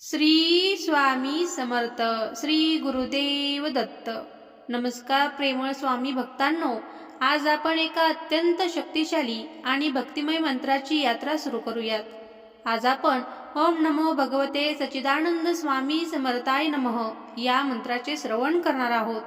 श्री स्वामी समर्थ श्री गुरुदेव दत्त. नमस्कार प्रेमळ स्वामी भक्तांनो आज आपण एका अत्यंत शक्तिशाली आणि भक्तिमय मंत्राची यात्रा सुरू करूयात. आज आपण ओम नमो भगवते सच्चिदानंद स्वामी समर्थाय नमः या मंत्राचे श्रवण करणार आहोत.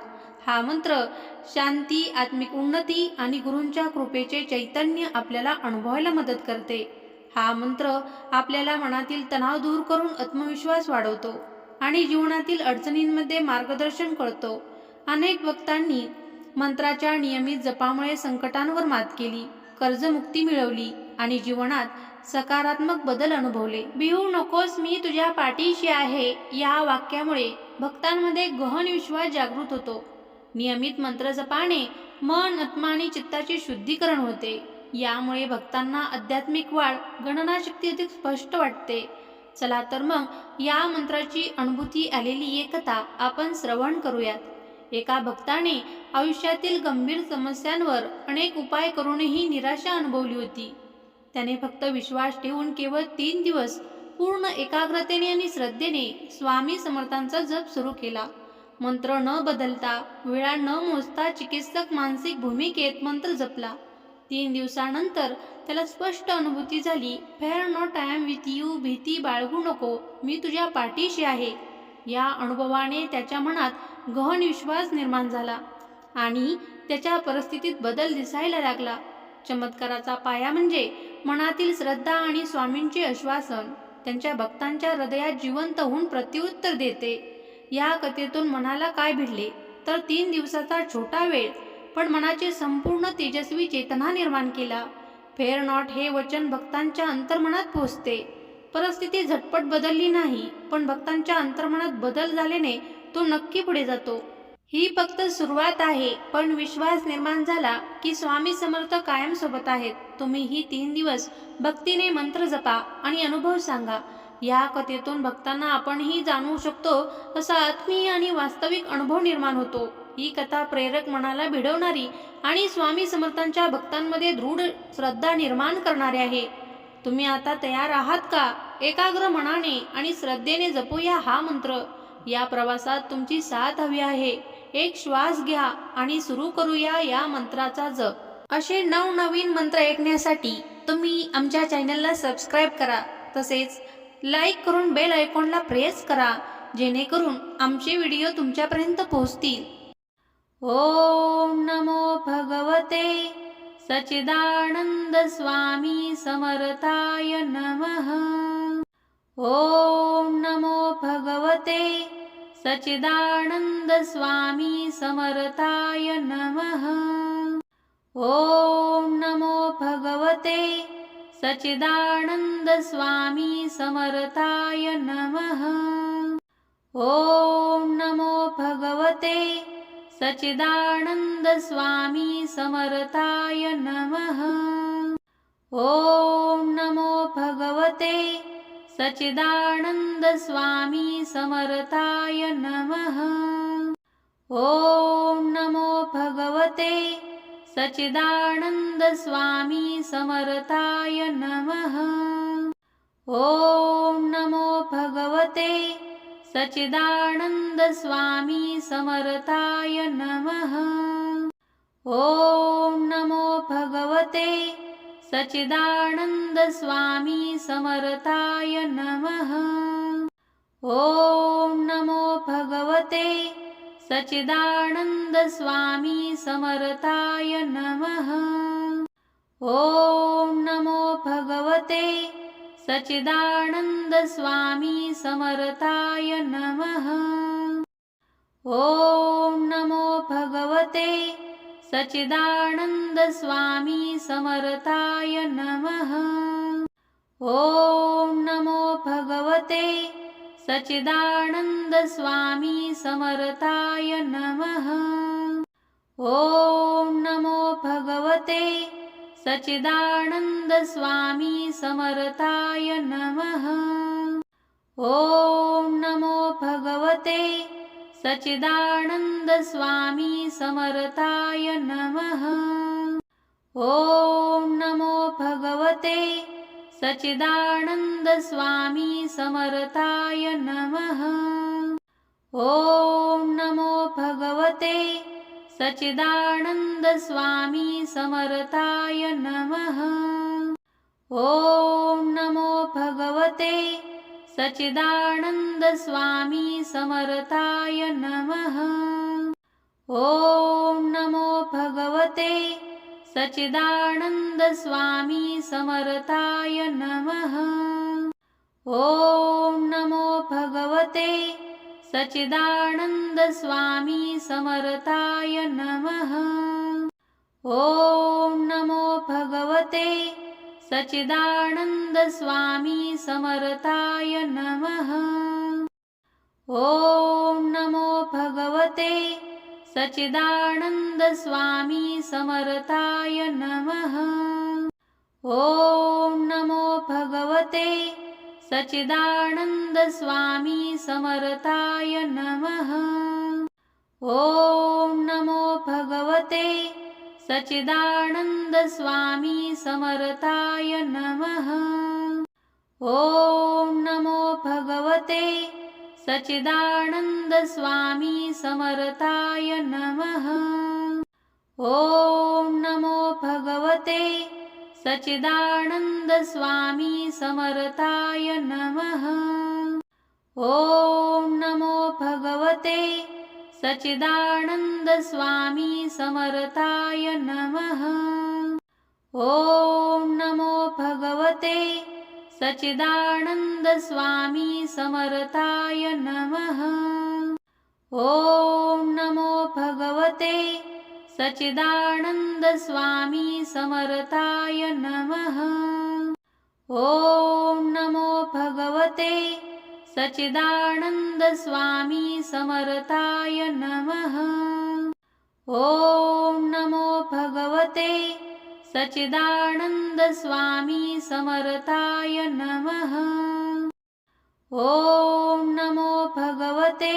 हा मंत्र शांती आत्मिक उन्नती आणि गुरूंच्या कृपेचे चैतन्य आपल्याला अनुभवायला मदत करते. हा मंत्र आपल्याला मनातील तणाव दूर करून आत्मविश्वास वाढवतो आणि जीवनातील अडचणींमध्ये मार्गदर्शन करतो. अनेक भक्तांनी मंत्राच्या नियमित जपामुळे संकटांवर मात केली कर्जमुक्ती मिळवली आणि जीवनात सकारात्मक बदल अनुभवले. भिवू नकोस मी तुझ्या पाठीशी आहे. या वाक्यामुळे भक्तांमध्ये गहन विश्वास जागृत होतो. नियमित मंत्र जपाने मन आत्मा आणि चित्ताचे शुद्धीकरण होते. यामुळे भक्तांना आध्यात्मिक वाढ गणनाशक्ती अधिक स्पष्ट वाटते. चला तर मग या मंत्राची अनुभूती आलेली एक कथा आपण श्रवण करूयात. एका भक्ताने आयुष्यातील गंभीर समस्यांवर अनेक उपाय करूनही निराशा अनुभवली होती. त्याने फक्त विश्वास ठेवून केवळ तीन दिवस पूर्ण एकाग्रतेने आणि श्रद्धेने स्वामी समर्थांचा जप सुरू केला. मंत्र न बदलता वेळा न मोजता चिकित्सक मानसिक भूमिकेत मंत्र जपला. तीन दिवसानंतर त्याला स्पष्ट अनुभूती झाली fear not I am with you भीती बाळगू नको. मी तुझ्या पाठीशी आहे. या अनुभवाने त्याच्या मनात गहन विश्वास निर्माण झाला आणि त्याच्या परिस्थितीत बदल दिसायला लागला. चमत्काराचा पाया म्हणजे मनातील श्रद्धा आणि स्वामींचे आश्वासन. त्यांच्या भक्तांच्या हृदयात जिवंत होऊन प्रत्युत्तर देते. या कथेतून मनाला काय भिडले? तर तीन दिवसाचा छोटा वेळ पण मनाची संपूर्ण तेजस्वी चेतना निर्माण केला. फेअर नॉट हे वचन भक्तांच्या अंतर्मनात पोचते. परिस्थिती झटपट बदलली नाही पण भक्तांच्या अंतर्मनात बदल झाल्याने तो नक्की पुढे जातो. ही फक्त सुरुवात आहे पण विश्वास निर्माण झाला की स्वामी समर्थ कायम सोबत आहेत. तुम्ही ही तीन दिवस भक्तीने मंत्र जपा आणि अनुभव सांगा. या कथेतून भक्तांना आपणही जाणवू शकतो असा आत्मीय आणि वास्तविक अनुभव निर्माण होतो. ही कथा प्रेरक मनाला भिडवणारी आणि स्वामी समर्थांच्या भक्तांमध्ये दृढ श्रद्धा निर्माण करणारी आहे. तुम्ही आता तयार आहात का? एकाग्र मनाने आणि श्रद्धेने जपूया हा मंत्र. या प्रवासात तुमची साथ हवी आहे. एक श्वास घ्या आणि सुरू करूया या मंत्राचा जप. असे नवनवीन मंत्र ऐकण्यासाठी तुम्ही आमच्या चॅनलला सबस्क्राईब करा. तसेच लाईक करून बेल आयकॉनला प्रेस करा. जेणेकरून आमचे व्हिडिओ तुमच्यापर्यंत पोहोचतील. ओम नमो भगवते सचिदानंद स्वामी समर्थाय नमः। ओम नमो भगवते सचिदानंद स्वामी समर्थाय नमः। ओम नमो भगवते सचिदानंद स्वामी समर्थाय नमः। ओम नमो भगवते सचिदानंद स्वामी समर्थाय नमः। ओम नमो भगवते सचिदानंद स्वामी समर्थाय नमः। ओम नमो भगवते सचिदानंद स्वामी समर्थाय नमः। ओम नमो भगवते सचिदानंद स्वामी समर्थाय नमः। ओम नमो भगवते सचिदानंद स्वामी समर्थाय नमः। ओम नमो भगवते सचिदानंद स्वामी समर्थाय नमः। ओम नमो भगवते सचिदानंद स्वामी समर्थाय नमः। ओम नमो भगवते सचिदानंद स्वामी समर्थाय नमः। ओम नमो भगवते सचिदानंद स्वामी समर्थाय नमः। ओम नमो भगवते सचिदानंद स्वामी समर्थाय नमः। ओम नमो भगवते सचिदानंद स्वामी समर्थाय नमः। ओम नमो भगवते सच्चिदानन्द स्वामी समर्थाय नमः। ॐ नमो भगवते सच्चिदानन्द स्वामी समर्थाय नमः। ॐ नमो भगवते सच्चिदानन्द स्वामी समर्थाय नमः। ॐ नमो भगवते सच्चिदानन्द स्वामी समर्थाय नमः। ॐ नमो भगवते सच्चिदानन्द स्वामी समर्थाय नमः। ॐ नमो भगवते सच्चिदानन्द स्वामी समर्थाय नमः। ॐ नमो भगवते सच्चिदानन्द स्वामी समर्थाय नमः। ॐ नमो भगवते सच्चिदानन्द स्वामी समर्थाय नमः। ॐ नमो भगवते सच्चिदानन्द स्वामी समर्थाय नमः। ॐ नमो भगवते सच्चिदानन्द स्वामी समर्थाय नमः। ॐ नमो भगवते सच्चिदानन्द स्वामी समर्थाय नमः। ॐ नमो भगवते सच्चिदानन्द स्वामी समर्थाय नमः। ॐ नमो भगवते सच्चिदानन्द स्वामी समर्थाय नमः। ॐ नमो भगवते सच्चिदानन्द स्वामी समर्थाय नमः। ॐ नमो भगवते सच्चिदानन्द स्वामी समर्थाय नमः। ॐ नमो भगवते सच्चिदानन्द स्वामी समर्थाय नमः। ॐ नमो भगवते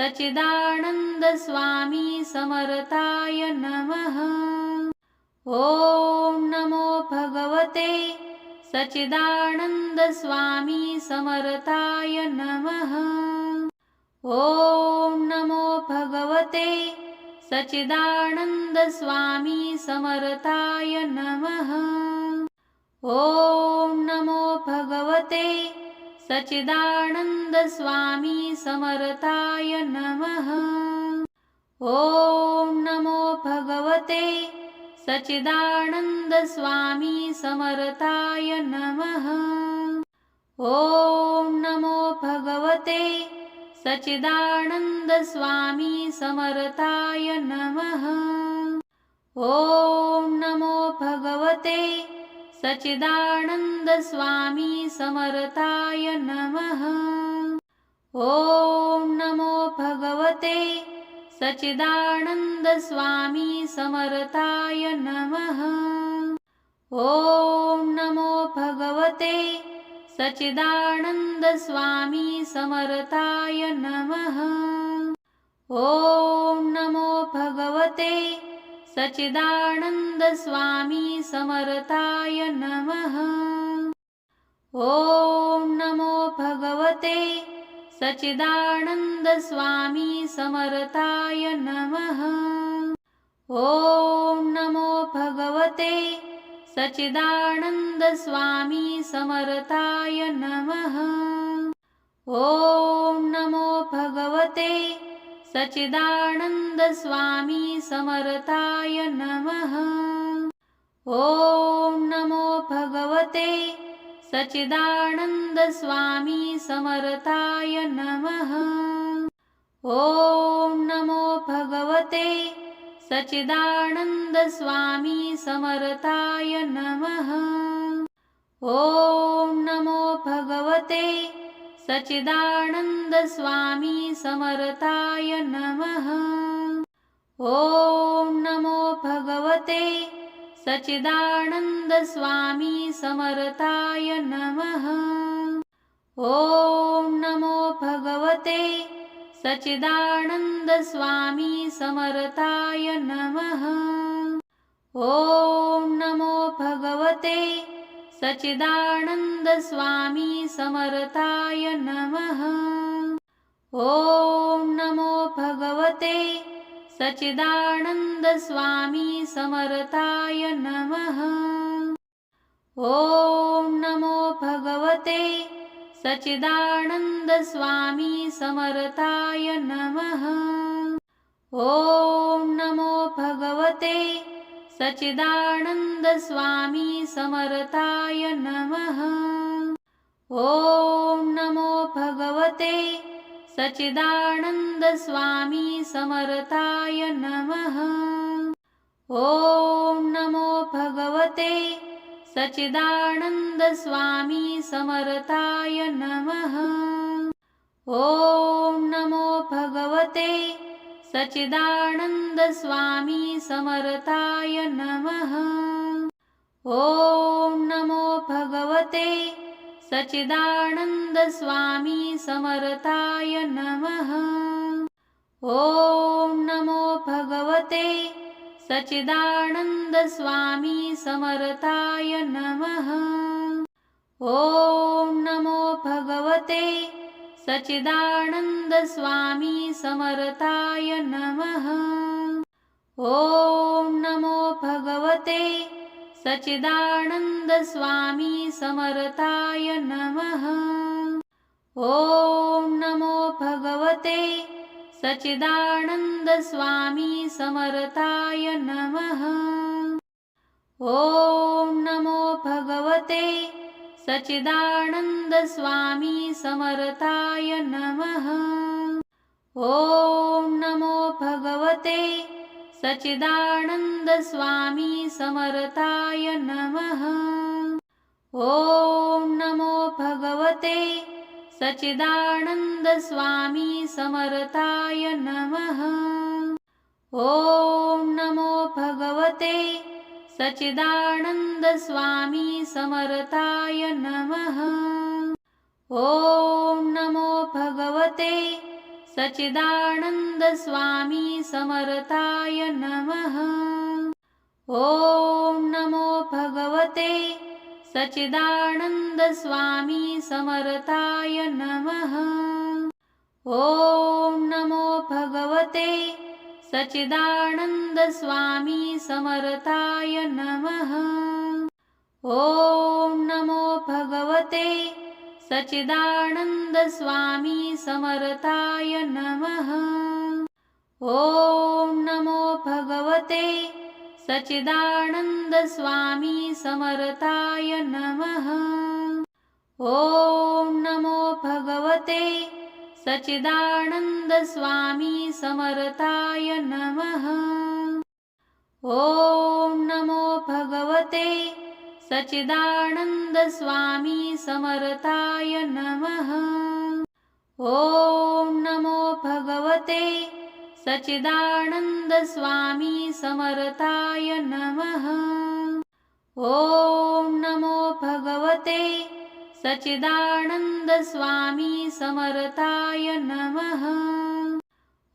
सच्चिदानन्द स्वामी समर्थाय नमः। ॐ नमो भगवते सच्चिदानन्द स्वामी समर्थाय नमः। ॐ नमो भगवते सच्चिदानन्द स्वामी समर्थाय नमः। ॐ नमो भगवते सच्चिदानन्द स्वामी समर्थाय नमः। ॐ नमो भगवते सच्चिदानन्द स्वामी समर्थाय नमः। ॐ नमो भगवते सच्चिदानन्द स्वामी समर्थाय नमः। ॐ नमो भगवते सच्चिदानन्द स्वामी समर्थाय नमः। ॐ नमो भगवते सच्चिदानन्द स्वामी समर्थाय नमः। ॐ नमो भगवते सच्चिदानन्द स्वामी समर्थाय नमः। ॐ नमो भगवते सच्चिदानन्द स्वामी समर्थाय नमः। ॐ नमो भगवते सच्चिदानन्द स्वामी समर्थाय नमः। ॐ नमो भगवते सच्चिदानन्द स्वामी समर्थाय नमः। ॐ नमो भगवते सच्चिदानन्द स्वामी समर्थाय नमः। ॐ नमो भगवते सच्चिदानन्द स्वामी समर्थाय नमः। ॐ नमो भगवते सच्चिदानन्द स्वामी समर्थाय नमः। ॐ नमो भगवते सच्चिदानन्द स्वामी समर्थाय नमः। ॐ नमो भगवते सच्चिदानन्द स्वामी समर्थाय नमः। ॐ नमो भगवते सच्चिदानन्द स्वामी समर्थाय नमः। ॐ नमो भगवते सच्चिदानन्द स्वामी समर्थाय नमः। ॐ नमो भगवते सच्चिदानन्द स्वामी समर्थाय नमः। ॐ नमो भगवते सच्चिदानन्द स्वामी समर्थाय नमः। ॐ नमो भगवते सच्चिदानन्द स्वामी समर्थाय नमः। ॐ नमो भगवते सच्चिदानन्द स्वामी समर्थाय नमः। ॐ नमो भगवते सच्चिदानन्द स्वामी समर्थाय नमः। ॐ नमो भगवते सच्चिदानन्द स्वामी समर्थाय नमः। ॐ नमो भगवते सच्चिदानन्द स्वामी समर्थाय नमः। ॐ नमो भगवते सच्चिदानन्द स्वामी समर्थाय नमः। ॐ नमो भगवते सच्चिदानन्द स्वामी समर्थाय नमः। ॐ नमो भगवते सच्चिदानन्द स्वामी समर्थाय नमः। ॐ नमो भगवते सच्चिदानन्द स्वामी समर्थाय नमः। ॐ नमो भगवते सच्चिदानन्द स्वामी समर्थाय नमः। ॐ नमो भगवते सच्चिदानन्द स्वामी समर्थाय नमः। ॐ नमो भगवते सच्चिदानन्द स्वामी समर्थाय नमः। ॐ नमो भगवते सच्चिदानन्द स्वामी समर्थाय नमः। ॐ नमो भगवते सच्चिदानन्द स्वामी समर्थाय नमः। ॐ नमो भगवते सच्चिदानन्द स्वामी समर्थाय नमः। ॐ नमो भगवते सच्चिदानन्द स्वामी समर्थाय नमः। ॐ नमो भगवते सच्चिदानन्द स्वामी समर्थाय नमः। ॐ नमो भगवते सच्चिदानन्द स्वामी समर्थाय नमः। ॐ नमो भगवते सच्चिदानन्द स्वामी समर्थाय नमः। ॐ नमो भगवते सच्चिदानन्द स्वामी समर्थाय नमः। ॐ नमो भगवते सच्चिदानन्द स्वामी समर्थाय नमः। ॐ नमो भगवते सच्चिदानन्द स्वामी समर्थाय नमः।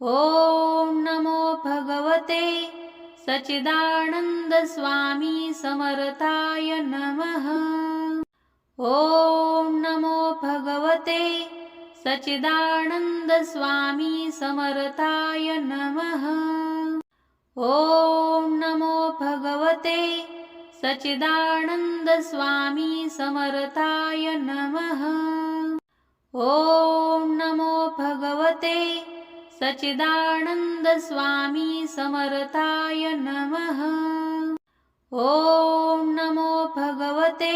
ॐ नमो भगवते सच्चिदानन्द स्वामी समर्थाय नमः। ॐ नमो भगवते सच्चिदानन्द स्वामी समर्थाय नमः। ॐ नमो भगवते सच्चिदानन्द स्वामी समर्थाय नमः। ॐ नमो भगवते सच्चिदानन्द स्वामी समर्थाय नमः। ॐ नमो भगवते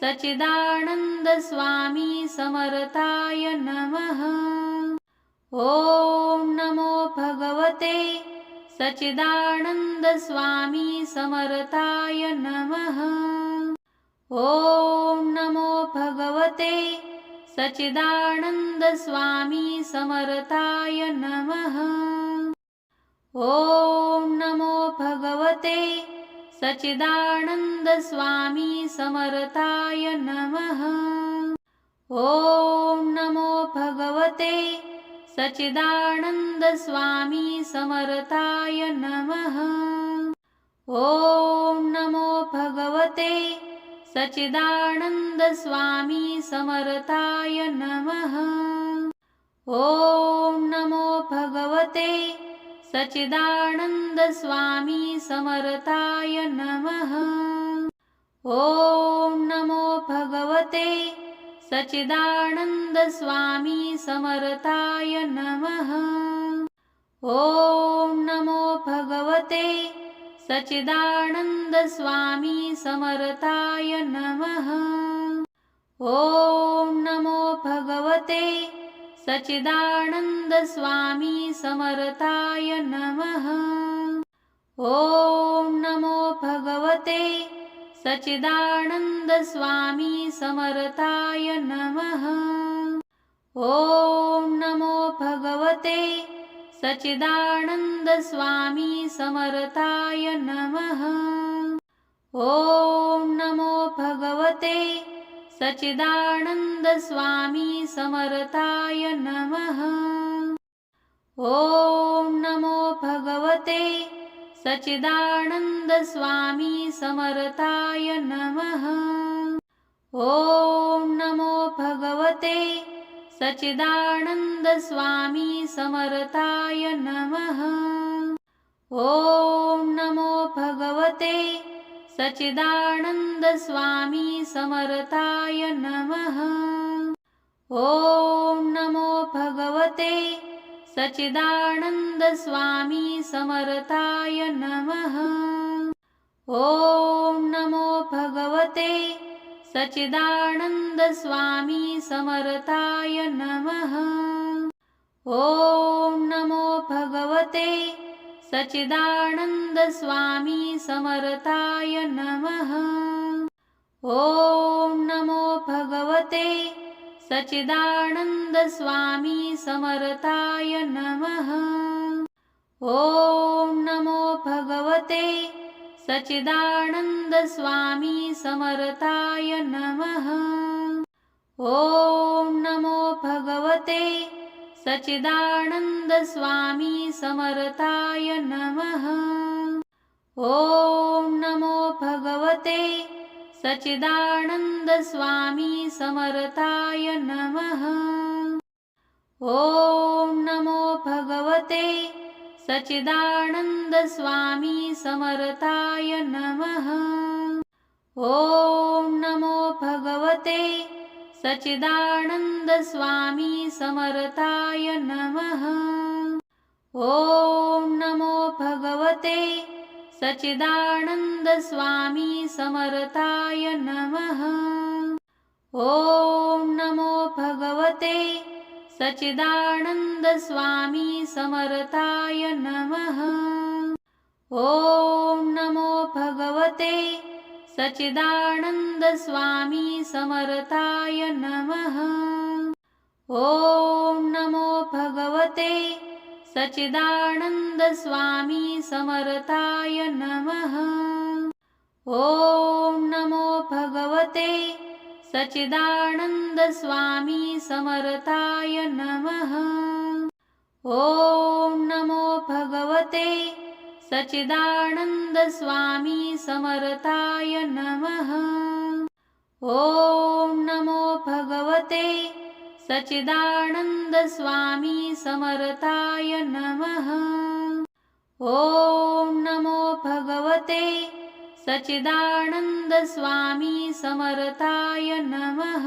सच्चिदानन्द स्वामी समर्थाय नमः। ॐ नमो भगवते सच्चिदानन्द स्वामी समर्थाय नमः। ॐ नमो भगवते सच्चिदानन्द स्वामी समर्थाय नमः। ॐ नमो भगवते सच्चिदानन्द स्वामी समर्थाय नमः। ॐ नमो भगवते सच्चिदानन्द स्वामी समर्थाय नमः। ॐ नमो भगवते सच्चिदानन्द स्वामी समर्थाय नमः। ॐ नमो भगवते सच्चिदानन्द स्वामी समर्थाय नमः। ॐ नमो भगवते सच्चिदानन्द स्वामी समर्थाय नमः ॐ नमो भगवते सच्चिदानन्द स्वामी समर्थाय नमः। ॐ नमो भगवते सच्चिदानन्द स्वामी समर्थाय नमः। ॐ नमो भगवते सच्चिदानन्द स्वामी समर्थाय नमः। ॐ नमो भगवते सच्चिदानन्द स्वामी समर्थाय नमः। ॐ नमो भगवते सच्चिदानन्द स्वामी समर्थाय नमः। ॐ नमो भगवते सच्चिदानन्द स्वामी समर्थाय नमः। ॐ नमो भगवते सच्चिदानन्द स्वामी समर्थाय नमः। ॐ नमो भगवते सच्चिदानन्द स्वामी समर्थाय नमः। ॐ नमो भगवते सच्चिदानन्द स्वामी समर्थाय नमः। ॐ नमो भगवते सच्चिदानन्द स्वामी समर्थाय नमः। ॐ नमो भगवते सच्चिदानन्द स्वामी समर्थाय नमः। ॐ नमो भगवते सच्चिदानन्द स्वामी समर्थाय नमः। ॐ नमो भगवते सच्चिदानन्द स्वामी समर्थाय नमः। ॐ नमो भगवते सच्चिदानन्द स्वामी समर्थाय नमः। ॐ नमो भगवते सच्चिदानन्द स्वामी समर्थाय नमः। ॐ नमो भगवते सच्चिदानन्द स्वामी समर्थाय नमः। ॐ नमो भगवते सच्चिदानन्द स्वामी समर्थाय नमः। ॐ नमो भगवते सच्चिदानन्द स्वामी समर्थाय नमः। ॐ नमो भगवते सच्चिदानन्द स्वामी समर्थाय नमः। ॐ नमो भगवते सच्चिदानन्द स्वामी समर्थाय नमः। ॐ नमो भगवते सच्चिदानन्द स्वामी समर्थाय नमः। ॐ नमो भगवते सच्चिदानन्द स्वामी समर्थाय नमः। ॐ नमो भगवते सच्चिदानन्द स्वामी समर्थाय नमः। ॐ नमो भगवते सच्चिदानन्द स्वामी समर्थाय नमः। ॐ नमो भगवते सच्चिदानन्द स्वामी समर्थाय नमः